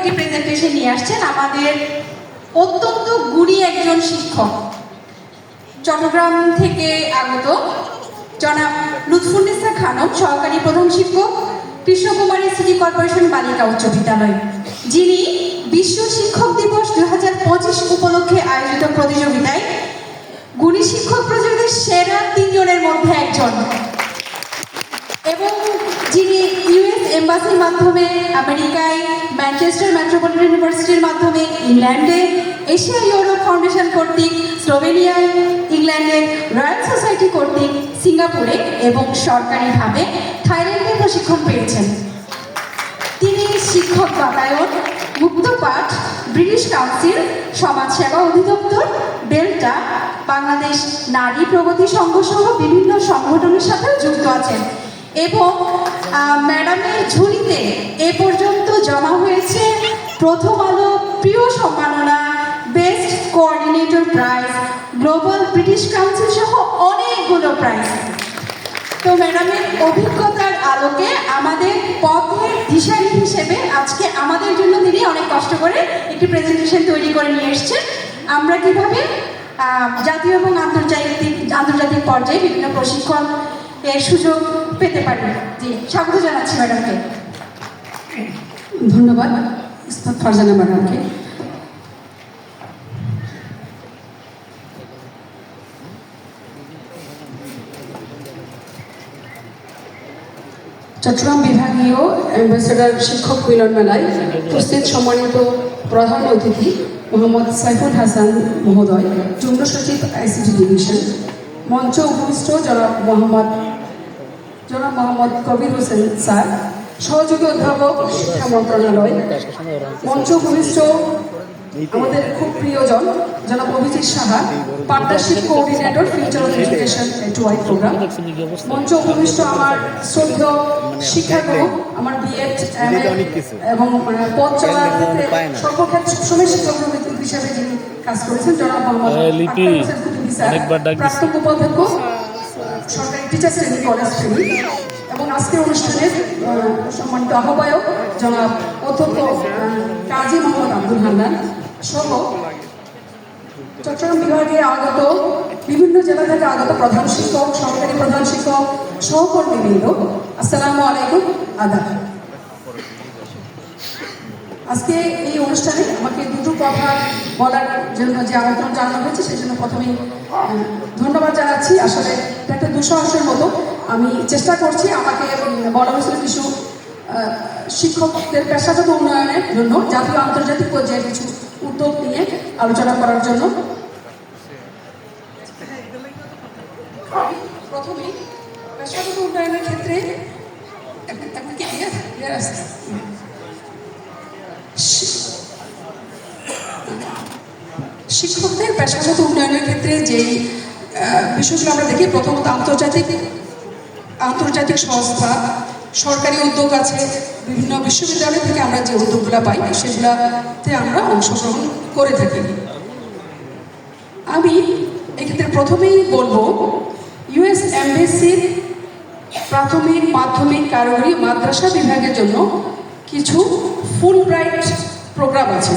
একটি প্রেজেন্টেশন নিয়ে আসছেন আমাদের অত্যন্ত গুণী একজন শিক্ষক। চট্টগ্রাম থেকে আগত জনাব লুৎফুন্নেসা খানম, সহকারী প্রধান শিক্ষক, কৃষ্ণকুমারী সিটি কর্পোরেশন বালিকা উচ্চ বিদ্যালয়। যিনি বিশ্ব শিক্ষক দিবস দুই হাজার পঁচিশ উপলক্ষে আয়োজিত প্রতিযোগিতায় গুণী শিক্ষক প্রতিযোগিতার সেরা তিনজনের মধ্যে একজন। এবং যিনি ইউএস এম্বাসির মাধ্যমে আমেরিকায় ম্যানচেস্টার মেট্রোপলিটন ইউনিভার্সিটির মাধ্যমে ইংল্যান্ডে এশিয়া ইউরোপ ফাউন্ডেশন কর্তৃক, স্লোভেনিয়ায় ইংল্যান্ডের রয়্যাল সোসাইটি কর্তৃক, সিঙ্গাপুরে এবং সরকারিভাবে থাইল্যান্ডে প্রশিক্ষণ পেয়েছেন। তিনি শিক্ষক বাতায়ন, মুক্ত পাঠ, ব্রিটিশ কাউন্সিল, সমাজসেবা অধিদপ্তর, ডেল্টা, বাংলাদেশ নারী প্রগতি সংঘ সহ বিভিন্ন সংগঠনের সাথে যুক্ত আছেন। এবং ম্যাডামের ঝুলিতে এ পর্যন্ত জমা হয়েছে প্রথম আলো প্রিয় সম্মাননা best coordinator prize, global British council সহ অনেকগুলো প্রাইজ। তো ম্যাডামের অভিজ্ঞতার আলোকে আমাদের পথের দিশারি হিসেবে আজকে আমাদের জন্য তিনি অনেক কষ্ট করে একটি প্রেজেন্টেশন তৈরি করে নিয়ে এসেছেন। আমরা কীভাবে জাতীয় এবং আন্তর্জাতিক আন্তর্জাতিক পর্যায়ে বিভিন্ন প্রশিক্ষণ সুযোগ পেতে পারি। জি, স্বাগত জানাচ্ছি ম্যাডামকে। ধন্যবাদ ফারজানা ম্যাডামকে। চট্টগ্রাম বিভাগীয় অ্যাম্বাসেডার শিক্ষক মিলন মেলায় উপস্থিত সম্মানিত প্রধান অতিথি মোহাম্মদ সাইফুল হাসান মহোদয়, যুগ্ম সচিব আইসিটি ডিভিশন, মঞ্চ উপবিষ্ট জনাব মোহাম্মদ জনাব মোহাম্মদ কবির হোসেন স্যার সহযোগী অধ্যাপক শিক্ষা মন্ত্রণালয় মঞ্চ ভূমিষ্ঠ আমাদের খুব প্রিয়জন জনাব Abhijit Saha partnership coordinator future of education two Y programme মঞ্চ ভূমিষ্ঠ আমার শ্রদ্ধেয় শিক্ষাগুরু আমার বিএড এবং পথ চলার ক্ষেত্রে সর্বক্ষেত্রে সবসময় শিক্ষাগুরু হিসেবে যিনি কাজ করেছেন জনাব মোহাম্মদ। প্রাক্তন উপাধ্যক্ষ সরকারি টিচার্স ট্রেনিং কলেজ ট্রেনিং এবং আজকের অনুষ্ঠানের সম্মানিত আহ্বায়ক জনাব অধ্যক্ষ কাজী মোহাম্মদ আব্দুল হান্নান সহ চট্টগ্রাম বিভাগে আগত, বিভিন্ন জেলা থেকে আগত প্রধান শিক্ষক সরকারি প্রধান শিক্ষক, সহকর্মীবৃন্দ। আসসালামু আলাইকুম, আদাব। আজকে এই অনুষ্ঠানে আমাকে দুটো কথা বলার জন্য যে আমন্ত্রণ জানানো হয়েছে, সেই জন্য প্রথমেই ধন্যবাদ জানাচ্ছি আসলে এটা একটা দুঃসাহসের মতো আমি চেষ্টা করছি আমাকে বলা হয়েছিল কিছু শিক্ষকদের পেশাগত উন্নয়নের জন্য জাতীয় আন্তর্জাতিক পর্যায়ে কিছু উদ্যোগ নিয়ে আলোচনা করার জন্য উন্নয়নের ক্ষেত্রে এক- কি clear? Clear আছে? শিক্ষকদের পেশাগত উন্নয়নের ক্ষেত্রে যেই বিষয়গুলো আমরা দেখি, প্রথমত আন্তর্জাতিক আন্তর্জাতিক সংস্থা, সরকারি উদ্যোগ আছে, বিভিন্ন বিশ্ববিদ্যালয় থেকে আমরা যে উদ্যোগগুলো পাই, সেগুলোতে আমরা অংশগ্রহণ করে থাকি। আমি এক্ষেত্রে প্রথমেই বলব ইউএস এমবেসির প্রাথমিক মাধ্যমিক কারিগরি মাদ্রাসা বিভাগের জন্য কিছু ফুল ব্রাইট প্রোগ্রাম আছে।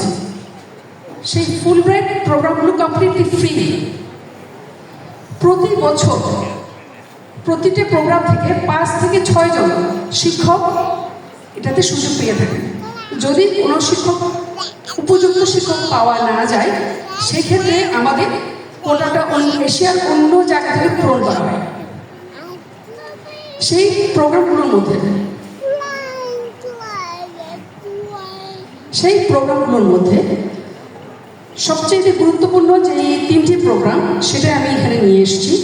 সেই ফুল ব্রাইট প্রোগ্রামগুলো কমপ্লিটলি ফ্রি প্রতি বছর প্রতিটি প্রোগ্রাম থেকে পাঁচ থেকে ছয় জন শিক্ষক এটাতে সুযোগ পেয়ে থাকে। যদি কোনো শিক্ষক উপযুক্ত শিক্ষক পাওয়া না যায়, সেক্ষেত্রে আমাদের কোটাটা অন্য এশিয়ার অন্য জায়গা থেকে পূরণ করা হয়। সেই প্রোগ্রামগুলোর মধ্যে সেই প্রোগ্রামগুলোর মধ্যে সবচেয়ে গুরুত্বপূর্ণ যে তিনটি প্রোগ্রাম সেটা আমি এখানে নিয়ে এসেছি।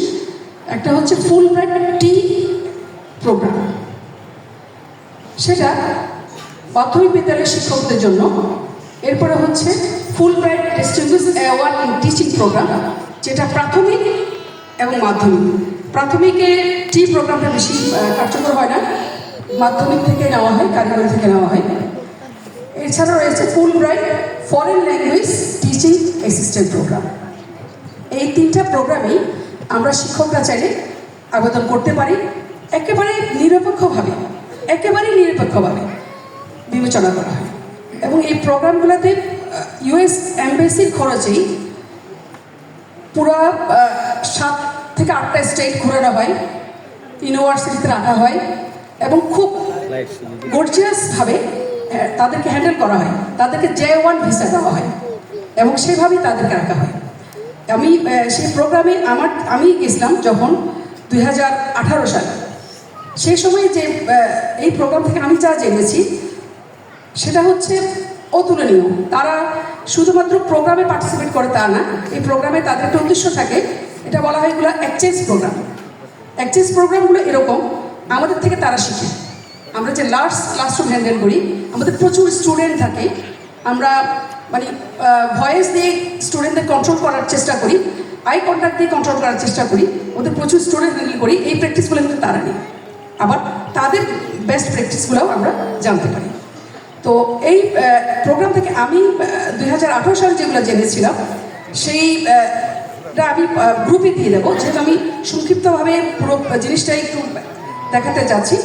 একটা হচ্ছে ফুল ব্রাইট টি প্রোগ্রাম সেটা প্রাথমিক বিদ্যালয়ের শিক্ষকদের জন্য। এরপরে হচ্ছে Fulbright distinguished award in teaching programme যেটা প্রাথমিক এবং মাধ্যমিক। প্রাথমিকে টি প্রোগ্রামটা বেশি কার্যকর হয় না। মাধ্যমিক থেকে নেওয়া হয়, কারিগরি থেকে নেওয়া হয়। এছাড়াও রয়েছে Fulbright foreign language teaching assistant programme এই তিনটা প্রোগ্রামেই আমরা শিক্ষকরা চাইলে আবেদন করতে পারি একেবারে নিরপেক্ষভাবে একেবারে নিরপেক্ষভাবে বিবেচনা করা হয়। এবং এই প্রোগ্রামগুলোতে ইউএস এমবেসির খরচেই পুরো সাত থেকে আটটা স্টেট ঘোরানো হয় ইউনিভার্সিটিতে রাখা হয় এবং খুব গর্জিয়াসভাবে তাদেরকে হ্যান্ডেল করা হয়। তাদেরকে জে ওয়ান ভিসা দেওয়া হয়। এবং সেভাবেই তাদেরকে রাখা হয়। আমি সেই প্রোগ্রামে আমার, আমি গেছিলাম যখন দুই হাজার আঠারো সালে। সেই সময় যে এই প্রোগ্রাম থেকে আমি যা জেনেছি, সেটা হচ্ছে অতুলনীয়। তারা শুধুমাত্র প্রোগ্রামে পার্টিসিপেট করে তা না, এই প্রোগ্রামে তাদের একটা উদ্দেশ্য থাকে। এটা বলা হয় এগুলো এক্সচেঞ্জ প্রোগ্রাম এক্সচেঞ্জ প্রোগ্রামগুলো এরকম, আমাদের থেকে তারা শিখে। আমরা যে লার্জ ক্লাসরুম হ্যান্ডেল করি, আমাদের প্রচুর স্টুডেন্ট থাকে আমরা মানে ভয়েস দিয়ে স্টুডেন্টদের কন্ট্রোল করার চেষ্টা করি আই কন্ট্যাক্ট দিয়ে কন্ট্রোল করার চেষ্টা করি, ওদের প্রচুর স্টুডেন্ট হ্যান্ডেল করি, এই প্র্যাকটিসগুলো কিন্তু তারা নেই আবার তাদের বেস্ট প্র্যাকটিসগুলোও আমরা জানতে পারি। তো এই প্রোগ্রাম থেকে আমি দুই হাজার আঠারো সালে যেগুলো জেনেছিলাম, সেই আমি গ্রুপে দিয়ে দেবো। যেহেতু আমি সংক্ষিপ্তভাবে পুরো জিনিসটা একটু দেখাতে চাচ্ছি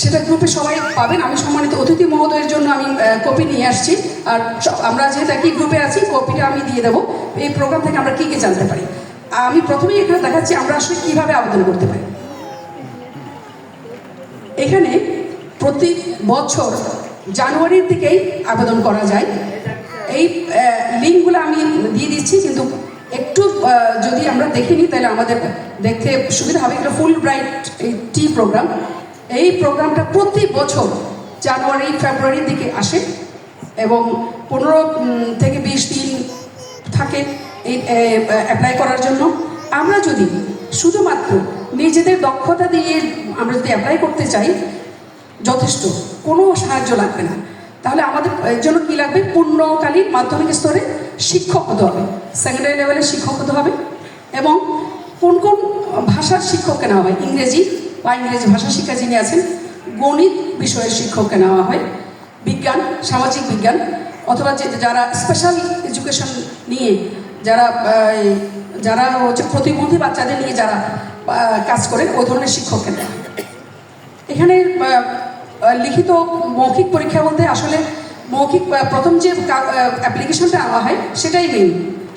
সেটা গ্রুপে সবাই পাবেন। আমি সম্মানিত অতিথি মহোদয়ের জন্য আমি কপি নিয়ে আসছি। আর আমরা যেহেতু একই গ্রুপে আছি, কপিটা আমি দিয়ে দেবো। এই প্রোগ্রাম থেকে আমরা কী কী জানতে পারি? আমি প্রথমেই এখানে দেখাচ্ছি আমরা আসলে কীভাবে আবেদন করতে পারি। এখানে প্রতি বছর জানুয়ারির দিকেই আবেদন করা যায়। এই লিঙ্কগুলো আমি দিয়ে দিচ্ছি, কিন্তু একটু যদি আমরা দেখে নিই, তাহলে আমাদের দেখতে সুবিধা হবে। এটা ফুল ব্রাইট টি প্রোগ্রাম এই প্রোগ্রামটা প্রতি বছর জানুয়ারি, ফেব্রুয়ারির দিকে আসে এবং পনেরো থেকে বিশ দিন থাকে এই অ্যাপ্লাই করার জন্য। আমরা যদি শুধুমাত্র নিজেদের দক্ষতা দিয়ে আমরা যদি অ্যাপ্লাই করতে চাই, যথেষ্ট। কোনো সাহায্য লাগবে না। তাহলে আমাদের, এর জন্য কী লাগবে? পূর্ণকালীন মাধ্যমিক স্তরে শিক্ষক হতে হবে। সেকেন্ডারি লেভেলে শিক্ষক হতে হবে এবং কোন কোন ভাষার শিক্ষককে নেওয়া হয়? ইংরেজি বা ইংরেজি ভাষা শিক্ষা যিনি আছেন, গণিত বিষয়ের শিক্ষককে নেওয়া হয়। বিজ্ঞান, সামাজিক বিজ্ঞান, অথবা যে যারা স্পেশাল এডুকেশন নিয়ে যারা যারা হচ্ছে প্রতিবন্ধী বাচ্চাদের নিয়ে যারা কাজ করেন, ওই ধরনের শিক্ষককে হয়। এখানে লিখিত মৌখিক পরীক্ষা বলতে আসলে মৌখিক প্রথম যে অ্যাপ্লিকেশনটা দেওয়া হয়, সেটাই মেইন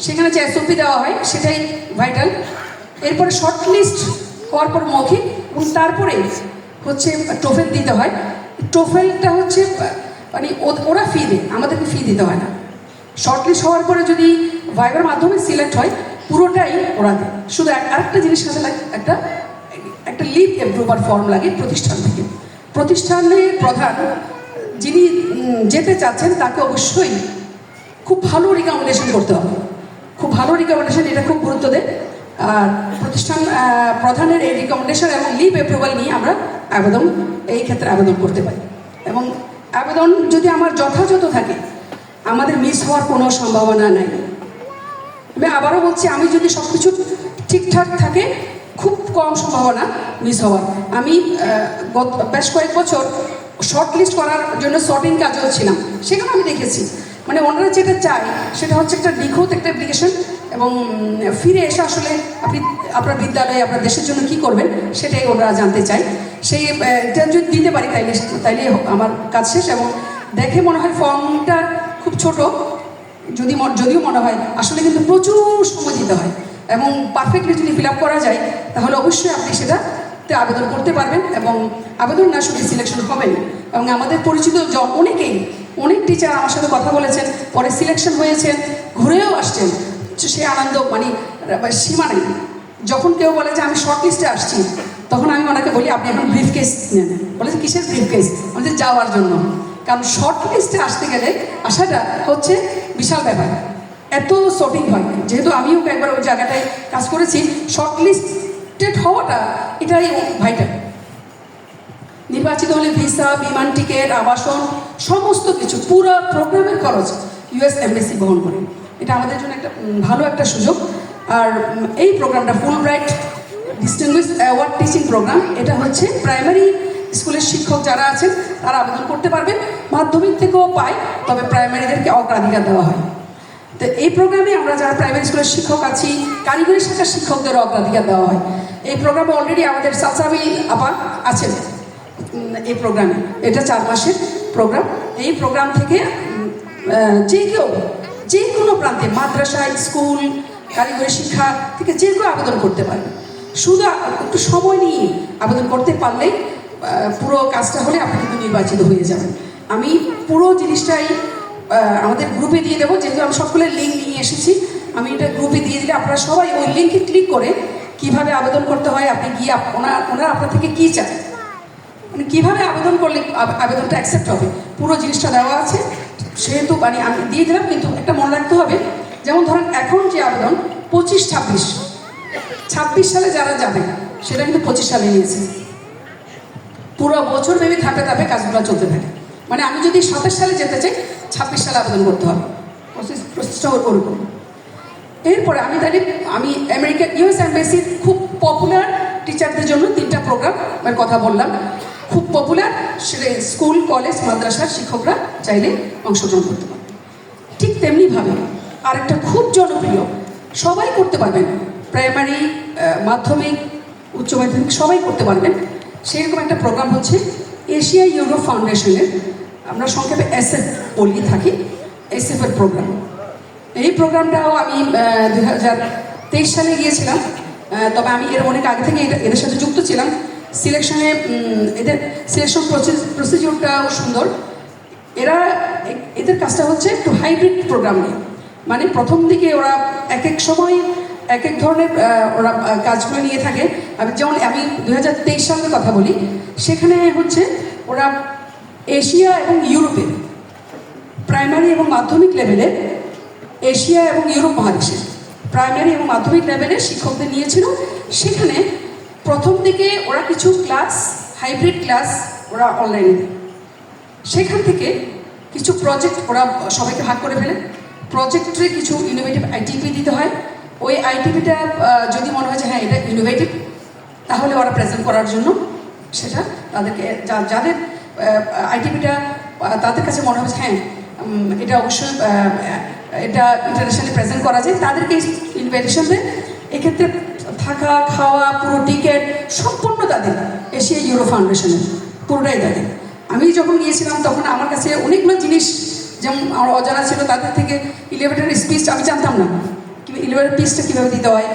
সেখানে যে এসওপি দেওয়া হয়, সেটাই ভাইটাল এরপরে শর্ট লিস্ট হওয়ার পর মৌখিক, এবং তারপরে হচ্ছে টোফেল দিতে হয়। টোফেলটা হচ্ছে মানে ওরা ফি দেয়, আমাদেরকে ফি দিতে হয় না। শর্ট লিস্ট হওয়ার পরে যদি ভাইবার মাধ্যমে সিলেক্ট হয়, পুরোটাই ওরা দেয়। শুধু আরেকটা জিনিস লাগে একটা একটা লিভ অ্যাপ্রুভার ফর্ম লাগে প্রতিষ্ঠান থেকে। প্রতিষ্ঠানের প্রধান, যিনি যেতে চাচ্ছেন, তাকে অবশ্যই খুব ভালো রিকমেন্ডেশন করতে হবে। খুব ভালো রিকমেন্ডেশন এটা খুব গুরুত্ব দেয়। প্রতিষ্ঠান প্রধানের এই রিকমেন্ডেশন এবং লিভ অ্যাপ্রুভাল নিয়ে আমরা আবেদন, এই ক্ষেত্রে আবেদন করতে পারি। এবং আবেদন যদি আমার যথাযথ থাকে, আমাদের মিস হওয়ার কোনো সম্ভাবনা নাই। আমি আবারও বলছি, আমি যদি সব কিছু ঠিকঠাক থাকে, খুব কম সম্ভাবনা মিস হওয়ার। আমি গত বেশ কয়েক বছর শর্ট লিস্ট করার জন্য শর্টিং কাজেও ছিলাম। সেখানে আমি দেখেছি। মানে ওনারা যেটা চায়, সেটা হচ্ছে একটা নিখুঁত একটা অ্যাপ্লিকেশন এবং ফিরে এসে আসলে আপনি, আপনার বিদ্যালয়ে, আপনার দেশের জন্য কি করবেন, সেটাই ওনারা জানতে চাই সেই এটা যদি দিতে পারি, তাইলে তাইলে আমার কাজ শেষ এবং দেখে মনে হয় ফর্মটা খুব ছোট, যদি যদিও মনে হয়, আসলে কিন্তু প্রচুর সময় দিতে হয় এবং পারফেক্টলি যদি ফিল আপ করা যায়, তাহলে অবশ্যই আপনি সেটাতে আবেদন করতে পারবেন এবং আবেদন না শুধু সিলেকশন হবেন। এবং আমাদের পরিচিত অনেকেই, অনেক টিচার আমার সাথে কথা বলেছেন, পরে সিলেকশন হয়েছেন ঘুরেও আসছেন। তো সে আনন্দ মানে আহ, সীমা নেই। যখন কেউ বলে যে আমি শর্ট লিস্টে আসছি তখন আমি ওনাকে বলি আপনি এখন ব্রিফ কেস নেন। বলে যে কিসের ব্রিফ কেস আমাদের যাওয়ার জন্য। কারণ শর্ট লিস্টে আসতে গেলে আসাটা হচ্ছে বিশাল ব্যাপার। এত শর্টিং হয়। যেহেতু আমিও একবার ওই জায়গাটায় কাজ করেছি শর্ট লিস্টেড হওয়াটা এটাই ভাইটাল নির্বাচিত হলে ভিসা বিমান টিকিট আবাসন সমস্ত কিছু পুরো প্রোগ্রামের খরচ ইউএস এমবেসি বহন করে। এটা আমাদের জন্য একটা ভালো একটা সুযোগ। আর এই প্রোগ্রামটা Fulbright distinguished award teaching programme এটা হচ্ছে প্রাইমারি স্কুলের শিক্ষক যারা আছেন, তারা আবেদন করতে পারবেন, মাধ্যমিক থেকেও পায়, তবে প্রাইমারিদেরকে অগ্রাধিকার দেওয়া হয়। তো এই প্রোগ্রামে আমরা যারা প্রাইমারি স্কুলের শিক্ষক আছি, কারিগরি শাখার শিক্ষকদের অগ্রাধিকার দেওয়া হয়। এই প্রোগ্রামে অলরেডি আমাদের সালসাবিল আপা আছেন এই প্রোগ্রামে এটা চার মাসের প্রোগ্রাম এই প্রোগ্রাম থেকে যে কেউ যে কোনো প্রান্তে মাদ্রাসা স্কুল কারিগরি শিক্ষা থেকে যে কেউ আবেদন করতে পারে। শুধু একটু সময় নিয়ে আবেদন করতে পারলেই আহ, পুরো কাজটা হলে আপনি কিন্তু নির্বাচিত হয়ে যাবেন। আমি পুরো জিনিসটাই আমাদের গ্রুপে দিয়ে দেবো। যেহেতু আমি সকলের লিঙ্ক নিয়ে এসেছি আমি এটা গ্রুপে দিয়ে দিলে আপনারা সবাই ওই লিঙ্কে ক্লিক করে কীভাবে আবেদন করতে হয় আপনি গিয়ে ওনার ওনারা আপনার থেকে কী চান মানে কীভাবে আবেদন করলে আবেদনটা অ্যাকসেপ্ট হবে? পুরো জিনিসটা দেওয়া আছে। সেহেতু মানে আমি দিয়ে দিলাম, কিন্তু একটা মনে রাখতে হবে, যেমন ধরেন এখন যে আবেদন, পঁচিশ ছাব্বিশ। ছাব্বিশ সালে যারা যাবে, সেটা কিন্তু পঁচিশ সালে নিয়েছে। পুরো বছর ভেবে ধাপে ধাপে কাজগুলো চলতে থাকে। মানে আমি যদি সাতাশ সালে যেতে চাই, ছাব্বিশ সালে আবেদন করতে হবে। প্রসেসটা ওরকম। এরপরে আমি তাহলে, আমি আমেরিকা ইউএস এম্বাসির খুব পপুলার টিচারদের জন্য তিনটা প্রোগ্রাম এর কথা বললাম। খুব পপুলার স্কুল কলেজ মাদ্রাসার শিক্ষকরা চাইলে অংশগ্রহণ করতে পারে ঠিক তেমনিভাবে আরেকটা খুব জনপ্রিয়, সবাই করতে পারবেন প্রাইমারি মাধ্যমিক, উচ্চ মাধ্যমিক সবাই করতে পারবেন সেরকম একটা প্রোগ্রাম হচ্ছে এশিয়া ইউরো ফাউন্ডেশনের আমরা সংক্ষেপে এসএফ বলিয়ে থাকি এসএফ এর প্রোগ্রাম এই প্রোগ্রামটাও আমি দু হাজার তেইশ সালে গিয়েছিলাম তবে আমি এর অনেক আগে থেকে এদের সাথে যুক্ত ছিলাম। সিলেকশনে এদের সিলেকশন প্রসিডিউরটাও সুন্দর। এরা এদের কাজটা হচ্ছে একটু হাইব্রিড প্রোগ্রাম নিয়ে। মানে প্রথম দিকে ওরা এক এক সময় এক এক ধরনের ওরা কাজগুলো নিয়ে থাকে। আমি যেমন, আমি দু হাজার তেইশ সালের কথা বলি, সেখানে হচ্ছে ওরা এশিয়া এবং ইউরোপে প্রাইমারি এবং মাধ্যমিক লেভেলে এশিয়া এবং ইউরোপ মহাদেশে প্রাইমারি এবং মাধ্যমিক লেভেলে শিক্ষকদের নিয়েছিল। সেখানে প্রথম দিকে ওরা কিছু ক্লাস, হাইব্রিড ক্লাস ওরা অনলাইনে সেখান থেকে কিছু প্রজেক্ট ওরা সবাইকে ভাগ করে ফেলে। প্রজেক্টে কিছু ইনোভেটিভ আইটিপি দিতে হয়। ওই আইটিপিটা যদি মনে হয় যে হ্যাঁ এটা ইনোভেটিভ তাহলে ওরা প্রেজেন্ট করার জন্য সেটা তাদেরকে যাদের আইটিপিটা তাদের কাছে মনে হচ্ছে হ্যাঁ এটা অবশ্যই এটা ইন্টারন্যাশনালি প্রেজেন্ট করা যায়। তাদেরকে ইনভাইটেশন দেয়। এক্ষেত্রে থাকা, খাওয়া, পুরো টিকিট সম্পূর্ণ তাদের এশিয়া ইউরো ফাউন্ডেশনের পুরোটাই তাদের। আমি যখন গিয়েছিলাম, তখন আমার কাছে অনেকগুলো জিনিস, যেমন আমার অজানা ছিল, তাদের থেকে ইলেভেনের স্পিচ আমি জানতাম না। ইলেভেনের পিচটা কীভাবে দিতে হয়?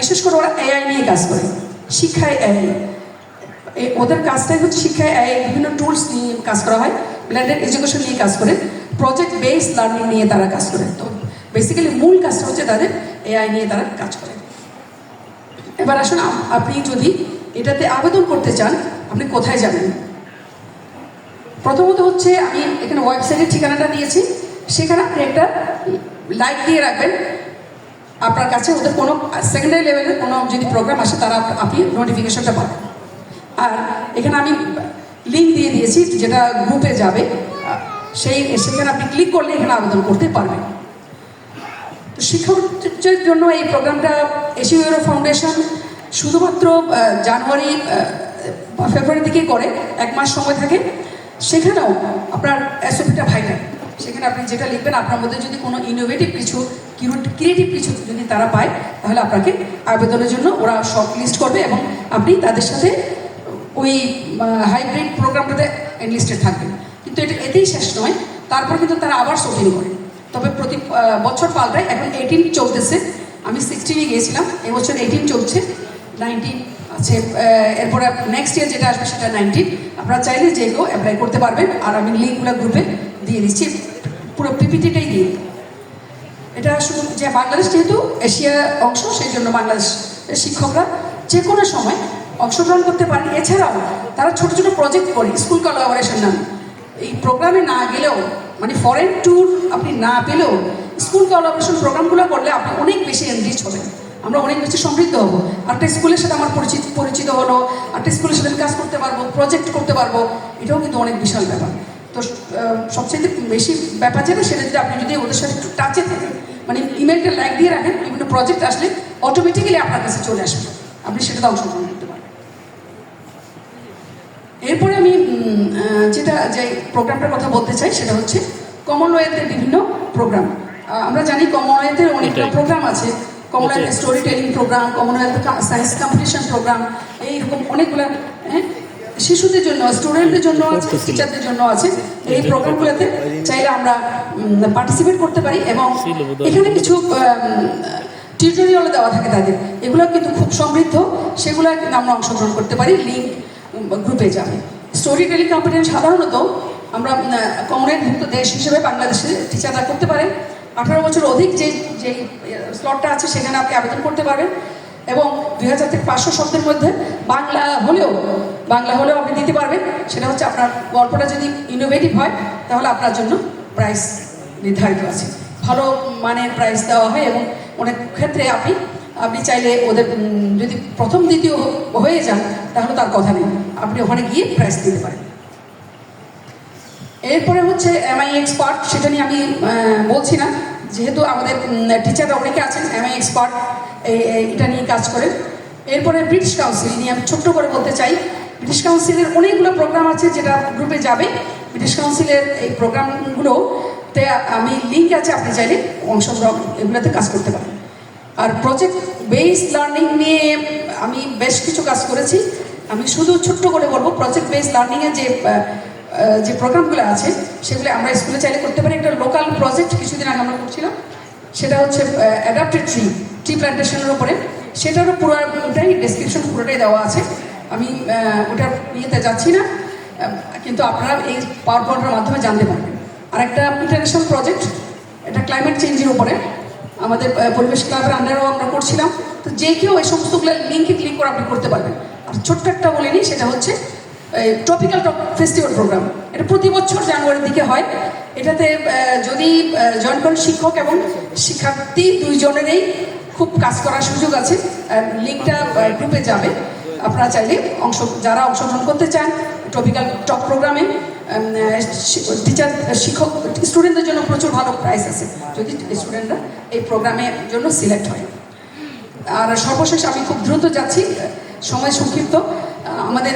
বিশেষ করে ওরা এআই নিয়ে কাজ করে। শিক্ষায় এআই এই ওদের কাজটাই হচ্ছে শিক্ষায় এআই বিভিন্ন টুলস নিয়ে কাজ করা হয়। ব্ল্যান্ডেড এডুকেশন নিয়ে কাজ করে। প্রজেক্ট বেসড লার্নিং নিয়ে তারা কাজ করে। তো বেসিক্যালি মূল কাজটা হচ্ছে তাদের এআই নিয়ে তারা কাজ করে। এবার আসুন আপনি যদি এটাতে আবেদন করতে চান, আপনি কোথায় যাবেন? প্রথমত হচ্ছে আমি এখানে ওয়েবসাইটের ঠিকানাটা দিয়েছি। সেখানে আপনি একটা লাইক দিয়ে রাখবেন। আপনার কাছে ওদের কোনো সেকেন্ডারি লেভেলের কোনো যদি প্রোগ্রাম আসে, তারা আপনি নোটিফিকেশনটা পাবেন। আর এখানে আমি লিঙ্ক দিয়ে দিয়েছি, যেটা গ্রুপে যাবে সেই, সেখানে আপনি ক্লিক করলে এখানে আবেদন করতে পারবেন। শিক্ষকদের জন্য এই প্রোগ্রামটা এশিয়া ইউরো ফাউন্ডেশন শুধুমাত্র জানুয়ারি বা ফেব্রুয়ারি দিকেই করে, এক মাস সময় থাকে। সেখানেও আপনার এসওপিটা ভাইটাল সেখানে আপনি যেটা লিখবেন, আপনার মধ্যে যদি কোনো ইনোভেটিভ কিছু ক্রিয়েটিভ কিছু যদি তারা পায়, তাহলে আপনাকে আবেদনের জন্য ওরা শর্ট লিস্ট করবে এবং আপনি তাদের সাথে ওই হাইব্রিড প্রোগ্রামটাতে এনলিস্টেড থাকবেন। কিন্তু এটা এতেই শেষ নয়, তারপর কিন্তু তারা আবার শপিং করে। তবে প্রতি বছর পাল্টায়। এখন এইটিন চলতেছে। আমি সিক্সটিনে গিয়েছিলাম। এবছর এইটিন চলছে। নাইনটিন আছে। এরপরে নেক্সট ইয়ার যেটা আসবে সেটা নাইনটিন আপনারা চাইলে যে কেউ অ্যাপ্লাই করতে পারবেন। আর আমি লিঙ্কগুলো গ্রুপে দিয়ে দিচ্ছি। পুরো পিপিটিটাই দিয়ে এটা শুধু যে বাংলাদেশ যেহেতু এশিয়া অংশ, সেই জন্য বাংলাদেশ শিক্ষকরা যে কোনো সময় অংশগ্রহণ করতে পারেন। এছাড়াও তারা ছোট ছোট প্রজেক্ট করে স্কুল কোলাবোরেশন নামে। এই প্রোগ্রামে না গেলেও মানে ফরেন ট্যুর আপনি না পেলেও স্কুল কোলাবোরেশন প্রোগ্রামগুলো করলে আপনি অনেক বেশি এনরিচ হবেন। আমরা অনেক বেশি সমৃদ্ধ হব। একটা স্কুলের সাথে আমার পরিচিত পরিচিত হলো, একটা স্কুলের সাথে কাজ করতে পারব প্রজেক্ট করতে পারব, এটাও কিন্তু অনেক বিশাল ব্যাপার। তো সবচেয়ে বেশি ব্যাপার যেটা, সেটা যদি আপনি যদি ওদের সাথে একটু টাচে থাকেন মানে ইমেলটা লাইক দিয়ে রাখেন, বিভিন্ন প্রজেক্ট আসলে অটোমেটিক্যালি আপনার কাছে চলে আসবে। আপনি সেটাতে অংশগ্রহণ এরপরে আমি যেটা যে প্রোগ্রামটার কথা বলতে চাই সেটা হচ্ছে কমনওয়েলথের বিভিন্ন প্রোগ্রাম। আমরা জানি কমনওয়েলথের অনেকটা প্রোগ্রাম আছে। Commonwealth story telling programme Commonwealth science competition programme এইরকম অনেকগুলো হ্যাঁ? শিশুদের জন্য স্টুডেন্টদের জন্য আছে টিচারদের জন্য আছে এই প্রোগ্রামগুলোতে চাইলে আমরা পার্টিসিপেট করতে পারি এবং এখানে কিছু টিউটোরিয়াল দেওয়া থাকে তাদের। এগুলো কিন্তু খুব সমৃদ্ধ। সেগুলো আমরা অংশগ্রহণ করতে পারি লিঙ্ক গ্রুপে যাবে স্টোরি টেলিং কম্পিটিশন সাধারণত আমরা কমনেটভুক্ত দেশ হিসেবে বাংলাদেশে টিচাররা করতে পারেন আঠারো বছর অধিক যে যে স্লটটা আছে, সেখানে আপনি আবেদন করতে পারবেন। এবং দুই হাজার থেকে পাঁচশো শব্দের মধ্যে বাংলা হলেও বাংলা হলেও আপনি দিতে পারবেন। সেটা হচ্ছে আপনার গল্পটা যদি ইনোভেটিভ হয়, তাহলে আপনার জন্য প্রাইস নির্ধারিত আছে। ভালো মানের প্রাইস দেওয়া হয় এবং অনেক ক্ষেত্রে আপনি আপনি চাইলে ওদের যদি প্রথম দ্বিতীয় হয়ে যান, তাহলে তার কথা নেই। আপনি ওখানে গিয়ে প্রাইস দিতে পারেন। এরপরে হচ্ছে এমআই এক্সপার্ট সেটা নিয়ে আমি বলছি না। যেহেতু আমাদের টিচাররা অনেকে আছেন এমআই এক্সপার্ট এটা নিয়ে কাজ করেন এরপরে ব্রিটিশ কাউন্সিল নিয়ে আমি ছোট্ট করে বলতে চাই। ব্রিটিশ কাউন্সিলের অনেকগুলো প্রোগ্রাম আছে যেটা গ্রুপে যাবে। ব্রিটিশ কাউন্সিলের এই প্রোগ্রামগুলোতে আমি লিঙ্ক আছে, আপনি চাইলে অংশগ্রহণ, এগুলোতে কাজ করতে পারেন। আর প্রজেক্ট বেসড লার্নিং নিয়ে আমি বেশ কিছু কাজ করেছি। আমি শুধু ছোট্ট করে বলব প্রজেক্ট বেসড লার্নিংয়ে যে যে প্রোগ্রামগুলো আছে, সেগুলো আমরা স্কুলে চাইলে করতে পারি। একটা লোকাল প্রজেক্ট কিছুদিন আগে আমরা করছিলাম, সেটা হচ্ছে অ্যাডাপ্টেড ট্রি ট্রি প্ল্যান্টেশনের উপরে। সেটারও পুরোটাই ডেসক্রিপশন পুরোটাই দেওয়া আছে। আমি ওটার ইয়েতে যাচ্ছি না কিন্তু আপনারা এই পাওয়ার পয়েন্টের মাধ্যমে জানতে পারবেন। আর একটা ইন্টারন্যাশনাল প্রজেক্ট এটা ক্লাইমেট চেঞ্জের উপরে। আমাদের পরিবেশ ক্লাবের আন্ডারও আমরা করছিলাম। তো যে কেউ এই সমস্তগুলো লিঙ্কে ক্লিক করে আপনি করতে পারবেন। আর ছোট্ট একটা বলে নিই, সেটা হচ্ছে ট্রপিক্যাল ফেস্টিভ্যাল প্রোগ্রাম এটা প্রতি বছর জানুয়ারির দিকে হয়। এটাতে যদি জয়েন করেন শিক্ষক এবং শিক্ষার্থী দুইজনেরই খুব কাজ করার সুযোগ আছে। লিঙ্কটা গ্রুপে যাবে। আপনারা চাইলে অংশ, যারা অংশগ্রহণ করতে চান ট্রপিক্যাল টপ প্রোগ্রামে টিচার শিক্ষক স্টুডেন্টদের জন্য প্রচুর ভালো প্রাইস আছে। যদি স্টুডেন্টরা এই প্রোগ্রামের জন্য সিলেক্ট হয়। আর সর্বশেষ আমি খুব দ্রুত যাচ্ছি, সময় সংক্ষিপ্ত। আমাদের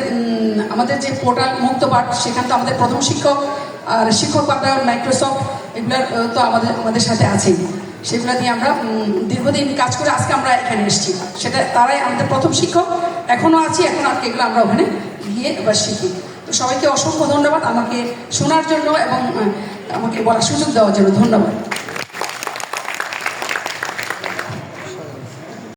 আমাদের যে পোর্টাল মুক্ত পাঠ, সেখানে তো আমাদের প্রথম শিক্ষক আর শিক্ষক বাংলা মাইক্রোসফট এগুলোর তো আমাদের আমাদের সাথে আছেই। সেগুলো দিয়ে আমরা দীর্ঘদিন কাজ করে আজকে আমরা এখানে এসেছি। সেটা, তারাই আমাদের প্রথম শিক্ষক। এখনও আছি, এখন আর এগুলো আমরা ওখানে গিয়ে এবার শিখি। তো সবাইকে অসংখ্য ধন্যবাদ আমাকে শোনার জন্য এবং আমাকে বলার সুযোগ দেওয়ার জন্য ধন্যবাদ।